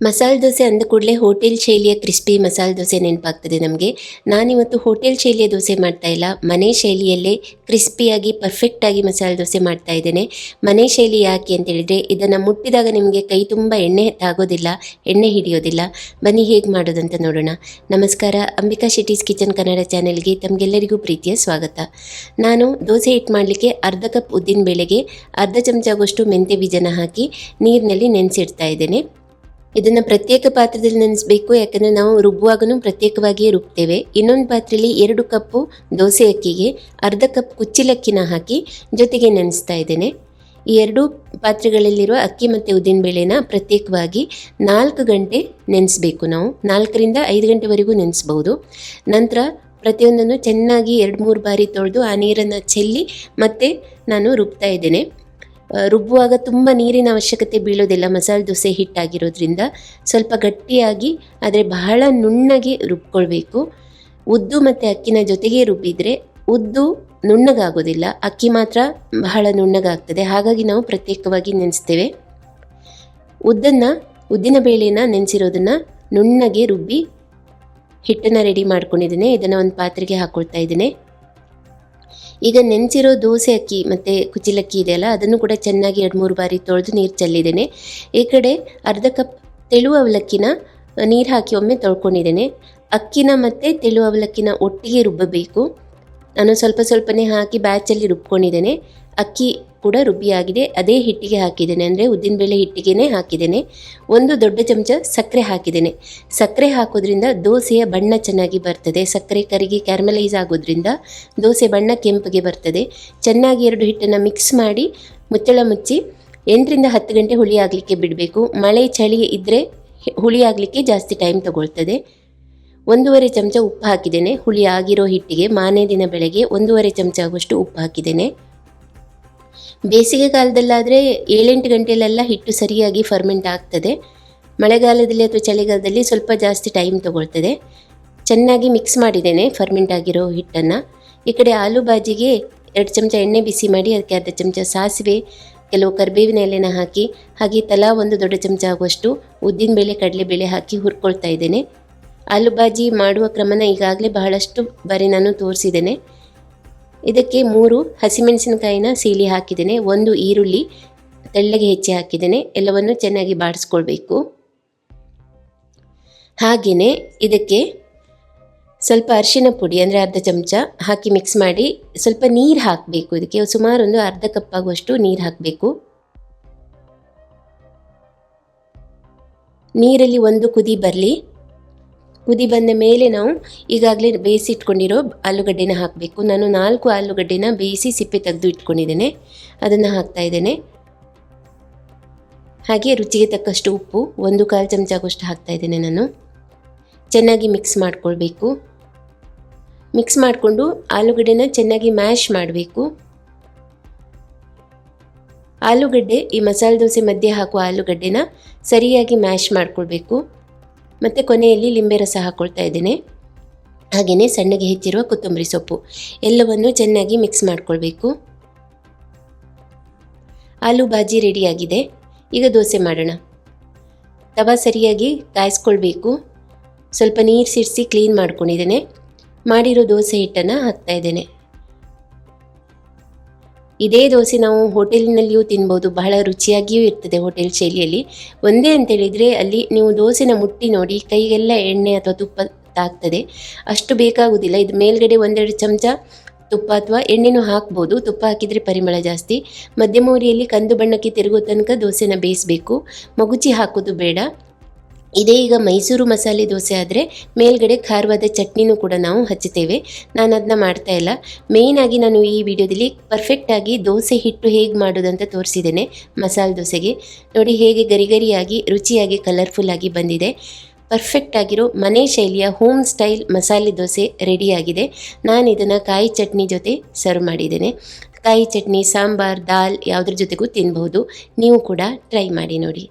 ಮಸಾಲೆ ದೋಸೆ ಅಂದ ಕೂಡಲೇ ಹೋಟೆಲ್ ಶೈಲಿಯ ಕ್ರಿಸ್ಪಿ ಮಸಾಲೆ ದೋಸೆ ನೆನಪಾಗ್ತದೆ ನಮಗೆ. ನಾನಿವತ್ತು ಹೋಟೆಲ್ ಶೈಲಿಯ ದೋಸೆ ಮಾಡ್ತಾ ಇಲ್ಲ. ಮನೆ ಶೈಲಿಯಲ್ಲೇ ಕ್ರಿಸ್ಪಿಯಾಗಿ ಪರ್ಫೆಕ್ಟಾಗಿ ಮಸಾಲೆ ದೋಸೆ ಮಾಡ್ತಾ ಇದ್ದೇನೆ. ಮನೆ ಶೈಲಿ ಯಾಕೆ ಅಂತ ಹೇಳಿದರೆ, ಇದನ್ನು ಮುಟ್ಟಿದಾಗ ನಿಮಗೆ ಕೈ ತುಂಬ ಎಣ್ಣೆ ತಾಗೋದಿಲ್ಲ, ಎಣ್ಣೆ ಹಿಡಿಯೋದಿಲ್ಲ. ಬನ್ನಿ ಹೇಗೆ ಮಾಡೋದಂತ ನೋಡೋಣ. ನಮಸ್ಕಾರ, ಅಂಬಿಕಾ ಶೆಟ್ಟೀಸ್ ಕಿಚನ್ ಕನ್ನಡ ಚಾನೆಲ್ಗೆ ತಮಗೆಲ್ಲರಿಗೂ ಪ್ರೀತಿಯ ಸ್ವಾಗತ. ನಾನು ದೋಸೆ ಹಿಟ್ಟು ಮಾಡಲಿಕ್ಕೆ ಅರ್ಧ ಕಪ್ ಉದ್ದಿನ ಬೇಳೆಗೆ ಅರ್ಧ ಚಮಚ ಆಗುವಷ್ಟು ಮೆಂತೆ ಬೀಜನ ಹಾಕಿ ನೀರಿನಲ್ಲಿ ನೆನೆಸಿಡ್ತಾ ಇದ್ದೇನೆ. ಇದನ್ನು ಪ್ರತ್ಯೇಕ ಪಾತ್ರದಲ್ಲಿ ನೆನೆಸಬೇಕು, ಯಾಕಂದರೆ ನಾವು ರುಬ್ಬುವಾಗನೂ ಪ್ರತ್ಯೇಕವಾಗಿಯೇ ರುಬ್ತೇವೆ. ಇನ್ನೊಂದು ಪಾತ್ರೆಯಲ್ಲಿ ಎರಡು ಕಪ್ಪು ದೋಸೆ ಅಕ್ಕಿಗೆ, ಅರ್ಧ ಕಪ್ ಕುಚ್ಚಿಲಕ್ಕಿನ ಹಾಕಿ ಜೊತೆಗೆ ನೆನೆಸ್ತಾ ಇದ್ದೇನೆ. ಈ ಎರಡು ಪಾತ್ರೆಗಳಲ್ಲಿರುವ ಅಕ್ಕಿ ಮತ್ತು ಉದ್ದಿನಬೇಳೆನ ಪ್ರತ್ಯೇಕವಾಗಿ ನಾಲ್ಕು ಗಂಟೆ ನೆನೆಸಬೇಕು ನಾವು. ನಾಲ್ಕರಿಂದ ಐದು ಗಂಟೆವರೆಗೂ ನೆನೆಸ್ಬೋದು ನಂತರ ಪ್ರತಿಯೊಂದನ್ನು ಚೆನ್ನಾಗಿ ಎರಡು ಮೂರು ಬಾರಿ ತೊಳೆದು ಆ ನೀರನ್ನು ಚೆಲ್ಲಿ ಮತ್ತೆ ನಾನು ರುಬ್ತಾ ಇದ್ದೇನೆ. ರುಬ್ಬುವಾಗ ತುಂಬ ನೀರಿನ ಅವಶ್ಯಕತೆ ಬೀಳೋದಿಲ್ಲ. ಮಸಾಲೆ ದೋಸೆ ಹಿಟ್ಟಾಗಿರೋದ್ರಿಂದ ಸ್ವಲ್ಪ ಗಟ್ಟಿಯಾಗಿ, ಆದರೆ ಬಹಳ ನುಣ್ಣಗೆ ರುಬ್ಕೊಳ್ಬೇಕು. ಉದ್ದು ಮತ್ತು ಅಕ್ಕಿನ ಜೊತೆಗೆ ರುಬ್ಬಿದರೆ ಉದ್ದು ನುಣ್ಣಗಾಗೋದಿಲ್ಲ. ಅಕ್ಕಿ ಮಾತ್ರ ಬಹಳ ನುಣ್ಣಗಾಗ್ತದೆ. ಹಾಗಾಗಿ ನಾವು ಪ್ರತ್ಯೇಕವಾಗಿ ನೆನೆಸ್ತೇವೆ. ಉದ್ದನ್ನು, ಉದ್ದಿನ ಬೇಳೆನ ನೆನೆಸಿರೋದನ್ನು ನುಣ್ಣಗೆ ರುಬ್ಬಿ ಹಿಟ್ಟನ್ನು ರೆಡಿ ಮಾಡ್ಕೊಂಡಿದ್ದೇನೆ. ಇದನ್ನು ಒಂದು ಪಾತ್ರೆಗೆ ಹಾಕ್ಕೊಳ್ತಾ ಇದ್ದೇನೆ. ಈಗ ನೆನೆಸಿರೋ ದೋಸೆ ಅಕ್ಕಿ ಮತ್ತು ಕುಚಿಲಕ್ಕಿ ಇದೆಯಲ್ಲ, ಅದನ್ನು ಕೂಡ ಚೆನ್ನಾಗಿ ಎರಡು ಮೂರು ಬಾರಿ ತೊಳೆದು ನೀರು ಚೆಲ್ಲಿದ್ದೇನೆ. ಈ ಕಡೆ ಅರ್ಧ ಕಪ್ ತೆಳು ಅವಲಕ್ಕಿನ ನೀರು ಹಾಕಿ ಒಮ್ಮೆ ತೊಳ್ಕೊಂಡಿದ್ದೇನೆ. ಅಕ್ಕಿನ ಮತ್ತು ತೆಳು ಅವಲಕ್ಕಿನ ಒಟ್ಟಿಗೆ ರುಬ್ಬಬೇಕು. ನಾನು ಸ್ವಲ್ಪ ಸ್ವಲ್ಪನೇ ಹಾಕಿ ಬ್ಯಾಚಲ್ಲಿ ರುಬ್ಕೊಂಡಿದ್ದೇನೆ. ಅಕ್ಕಿ ಕೂಡ ರುಬ್ಬಿಯಾಗಿದೆ. ಅದೇ ಹಿಟ್ಟಿಗೆ ಹಾಕಿದ್ದೇನೆ. ಅಂದರೆ ಉದ್ದಿನಬೇಳೆ ಹಿಟ್ಟಿಗೆನೇ ಹಾಕಿದ್ದೇನೆ. ಒಂದು ದೊಡ್ಡ ಚಮಚ ಸಕ್ಕರೆ ಹಾಕಿದ್ದೇನೆ. ಸಕ್ಕರೆ ಹಾಕೋದ್ರಿಂದ ದೋಸೆಯ ಬಣ್ಣ ಚೆನ್ನಾಗಿ ಬರ್ತದೆ. ಸಕ್ಕರೆ ಕರಿಗೆ ಕ್ಯಾರಮಲೈಸ್ ಆಗೋದ್ರಿಂದ ದೋಸೆ ಬಣ್ಣ ಕೆಂಪಿಗೆ ಬರ್ತದೆ. ಚೆನ್ನಾಗಿ ಎರಡು ಹಿಟ್ಟನ್ನು ಮಿಕ್ಸ್ ಮಾಡಿ ಮುಚ್ಚಳ ಮುಚ್ಚಿ ಎಂಟರಿಂದ ಹತ್ತು ಗಂಟೆ ಹುಳಿ ಆಗಲಿಕ್ಕೆ ಬಿಡಬೇಕು. ಮಳೆ ಚಳಿ ಇದ್ದರೆ ಹುಳಿ ಆಗಲಿಕ್ಕೆ ಜಾಸ್ತಿ ಟೈಮ್ ತಗೊಳ್ತದೆ. ಒಂದೂವರೆ ಚಮಚ ಉಪ್ಪು ಹಾಕಿದ್ದೇನೆ. ಹುಳಿ ಆಗಿರೋ ಹಿಟ್ಟಿಗೆ ಮಾನೇ ದಿನ ಬೆಳಗ್ಗೆ ಒಂದೂವರೆ ಚಮಚ ಆಗುವಷ್ಟು ಉಪ್ಪು ಹಾಕಿದ್ದೇನೆ. ಬೇಸಿಗೆ ಕಾಲದಲ್ಲಾದರೆ ಏಳೆಂಟು ಗಂಟೆಯಲ್ಲೆಲ್ಲ ಹಿಟ್ಟು ಸರಿಯಾಗಿ ಫರ್ಮೆಂಟ್ ಆಗ್ತದೆ. ಮಳೆಗಾಲದಲ್ಲಿ ಅಥವಾ ಚಳಿಗಾಲದಲ್ಲಿ ಸ್ವಲ್ಪ ಜಾಸ್ತಿ ಟೈಮ್ ತಗೊಳ್ತದೆ. ಚೆನ್ನಾಗಿ ಮಿಕ್ಸ್ ಮಾಡಿದ್ದೇನೆ ಫರ್ಮೆಂಟ್ ಆಗಿರೋ ಹಿಟ್ಟನ್ನು. ಈ ಕಡೆ ಆಲೂ ಬಾಜಿಗೆ ಎರಡು ಚಮಚ ಎಣ್ಣೆ ಬಿಸಿ ಮಾಡಿ, ಅದಕ್ಕೆ ಅರ್ಧ ಚಮಚ ಸಾಸಿವೆ, ಕೆಲವು ಕರಿಬೇವಿನ ಎಲೆನ ಹಾಕಿ, ಹಾಗೆ ತಲಾ ಒಂದು ದೊಡ್ಡ ಚಮಚ ಆಗುವಷ್ಟು ಉದ್ದಿನ ಉದ್ದಿನಬೇಳೆ, ಕಡಲೆಬೇಳೆ ಹಾಕಿ ಹುರ್ಕೊಳ್ತಾ ಇದ್ದೇನೆ. ಆಲೂ ಬಾಜಿ ಮಾಡುವ ಕ್ರಮನ ಈಗಾಗಲೇ ಬಹಳಷ್ಟು ಬಾರಿ ನಾನು ತೋರಿಸಿದ್ದೇನೆ. ಇದಕ್ಕೆ ಮೂರು ಹಸಿಮೆಣಸಿನಕಾಯಿನ ಸೀಲಿ ಹಾಕಿದ್ದೇನೆ, ಒಂದು ಈರುಳ್ಳಿ ತೆಳ್ಳಗೆ ಹೆಚ್ಚಿ ಹಾಕಿದ್ದೇನೆ, ಎಲ್ಲವನ್ನು ಚೆನ್ನಾಗಿ ಬಾಡಿಸ್ಕೊಳ್ಬೇಕು. ಹಾಗೆಯೇ ಇದಕ್ಕೆ ಸ್ವಲ್ಪ ಅರಿಶಿನ ಪುಡಿ ಅಂದರೆ ಅರ್ಧ ಚಮಚ ಹಾಕಿ ಮಿಕ್ಸ್ ಮಾಡಿ ಸ್ವಲ್ಪ ನೀರು ಹಾಕಬೇಕು, ಇದಕ್ಕೆ ಸುಮಾರು ಒಂದು ಅರ್ಧ ಕಪ್ ಆಗುವಷ್ಟು ನೀರು ಹಾಕಬೇಕು. ನೀರಲ್ಲಿ ಒಂದು ಕುದಿ ಬರಲಿ. ಕುದಿ ಬಂದ ಮೇಲೆ ನಾವು ಈಗಾಗಲೇ ಬೇಯಿಸಿ ಇಟ್ಕೊಂಡಿರೋ ಆಲೂಗಡ್ಡೆನ ಹಾಕಬೇಕು. ನಾನು ನಾಲ್ಕು ಆಲೂಗಡ್ಡೆನ ಬೇಯಿಸಿ ಸಿಪ್ಪೆ ತೆಗೆದು ಇಟ್ಕೊಂಡಿದ್ದೇನೆ. ಅದನ್ನು ಹಾಕ್ತಾ ಇದ್ದೇನೆ. ಹಾಗೆ ರುಚಿಗೆ ತಕ್ಕಷ್ಟು ಉಪ್ಪು, ಒಂದು ಕಾಲು ಚಮಚ ಆಗೋಷ್ಟು ಹಾಕ್ತಾ ಇದ್ದೇನೆ ನಾನು. ಚೆನ್ನಾಗಿ ಮಿಕ್ಸ್ ಮಾಡ್ಕೊಳ್ಬೇಕು. ಮಿಕ್ಸ್ ಮಾಡಿಕೊಂಡು ಆಲೂಗಡ್ಡೆನ ಚೆನ್ನಾಗಿ ಮ್ಯಾಶ್ ಮಾಡಬೇಕು. ಆಲೂಗಡ್ಡೆ, ಈ ಮಸಾಲೆ ದೋಸೆ ಮಧ್ಯೆ ಹಾಕುವ ಆಲೂಗಡ್ಡೆನ ಸರಿಯಾಗಿ ಮ್ಯಾಶ್ ಮಾಡ್ಕೊಳ್ಬೇಕು. ಮತ್ತು ಕೊನೆಯಲ್ಲಿ ಲಿಂಬೆ ರಸ ಹಾಕ್ಕೊಳ್ತಾ ಇದ್ದೇನೆ. ಹಾಗೆಯೇ ಸಣ್ಣಗೆ ಹೆಚ್ಚಿರುವ ಕೊತ್ತಂಬರಿ ಸೊಪ್ಪು. ಎಲ್ಲವನ್ನು ಚೆನ್ನಾಗಿ ಮಿಕ್ಸ್ ಮಾಡ್ಕೊಳ್ಬೇಕು. ಆಲೂ ಬಾಜಿ ರೆಡಿಯಾಗಿದೆ ಈಗ ದೋಸೆ ಮಾಡೋಣ. ತವ ಸರಿಯಾಗಿ ಕಾಯಿಸ್ಕೊಳ್ಬೇಕು. ಸ್ವಲ್ಪ ನೀರು ಸಿಡಿಸಿ ಕ್ಲೀನ್ ಮಾಡ್ಕೊಂಡಿದ್ದೇನೆ. ಮಾಡಿರೋ ದೋಸೆ ಹಿಟ್ಟನ್ನು ಹಾಕ್ತಾ ಇದ್ದೇನೆ. ಇದೇ ದೋಸೆ ನಾವು ಹೋಟೆಲ್ನಲ್ಲಿಯೂ ತಿನ್ಬೋದು. ಬಹಳ ರುಚಿಯಾಗಿಯೂ ಇರ್ತದೆ ಹೋಟೆಲ್ ಶೈಲಿಯಲ್ಲಿ. ಒಂದೇ ಅಂತೇಳಿದರೆ ಅಲ್ಲಿ ನೀವು ದೋಸೆನ ಮುಟ್ಟಿ ನೋಡಿ ಕೈಗೆಲ್ಲ ಎಣ್ಣೆ ಅಥವಾ ತುಪ್ಪ ತಾಗ್ತದೆ. ಅಷ್ಟು ಬೇಕಾಗುವುದಿಲ್ಲ ಇದು ಮೇಲ್ಗಡೆ ಒಂದೆರಡು ಚಮಚ ತುಪ್ಪ ಅಥವಾ ಎಣ್ಣೆನೂ ಹಾಕ್ಬೋದು. ತುಪ್ಪ ಹಾಕಿದರೆ ಪರಿಮಳ ಜಾಸ್ತಿ. ಮಧ್ಯಮ ಉರಿಯಲ್ಲಿ ಕಂದು ಬಣ್ಣಕ್ಕೆ ತಿರುಗೋ ತನಕ ದೋಸೆನ ಬೇಯಿಸಬೇಕು. ಮಗುಚಿ ಹಾಕೋದು ಬೇಡ. ಇದೇ ಈಗ ಮೈಸೂರು ಮಸಾಲೆ ದೋಸೆ ಆದರೆ ಮೇಲ್ಗಡೆ ಖಾರವಾದ ಚಟ್ನಿನೂ ಕೂಡ ನಾವು ಹಚ್ಚುತ್ತೇವೆ. ನಾನು ಅದನ್ನ ಮಾಡ್ತಾ ಇಲ್ಲ. ಮೇಯ್ನಾಗಿ ನಾನು ಈ ವಿಡಿಯೋದಲ್ಲಿ ಪರ್ಫೆಕ್ಟಾಗಿ ದೋಸೆ ಹಿಟ್ಟು ಹೇಗೆ ಮಾಡೋದಂತ ತೋರಿಸಿದ್ದೇನೆ ಮಸಾಲೆ ದೋಸೆಗೆ. ನೋಡಿ ಹೇಗೆ ಗರಿಗರಿಯಾಗಿ, ರುಚಿಯಾಗಿ ರುಚಿಯಾಗಿ ಕಲರ್ಫುಲ್ಲಾಗಿ ಬಂದಿದೆ. ಪರ್ಫೆಕ್ಟ್ ಆಗಿರೋ ಮನೆ ಶೈಲಿಯ ಹೋಮ್ ಸ್ಟೈಲ್ ಮಸಾಲೆ ದೋಸೆ ರೆಡಿಯಾಗಿದೆ ನಾನು ಇದನ್ನು ಕಾಯಿ ಚಟ್ನಿ ಜೊತೆ ಸರ್ವ್ ಮಾಡಿದ್ದೇನೆ. ಕಾಯಿ ಚಟ್ನಿ, ಸಾಂಬಾರ್, ದಾಲ್ ಯಾವುದ್ರ ಜೊತೆಗೂ ತಿನ್ಬಹುದು. ನೀವು ಕೂಡ ಟ್ರೈ ಮಾಡಿ ನೋಡಿ.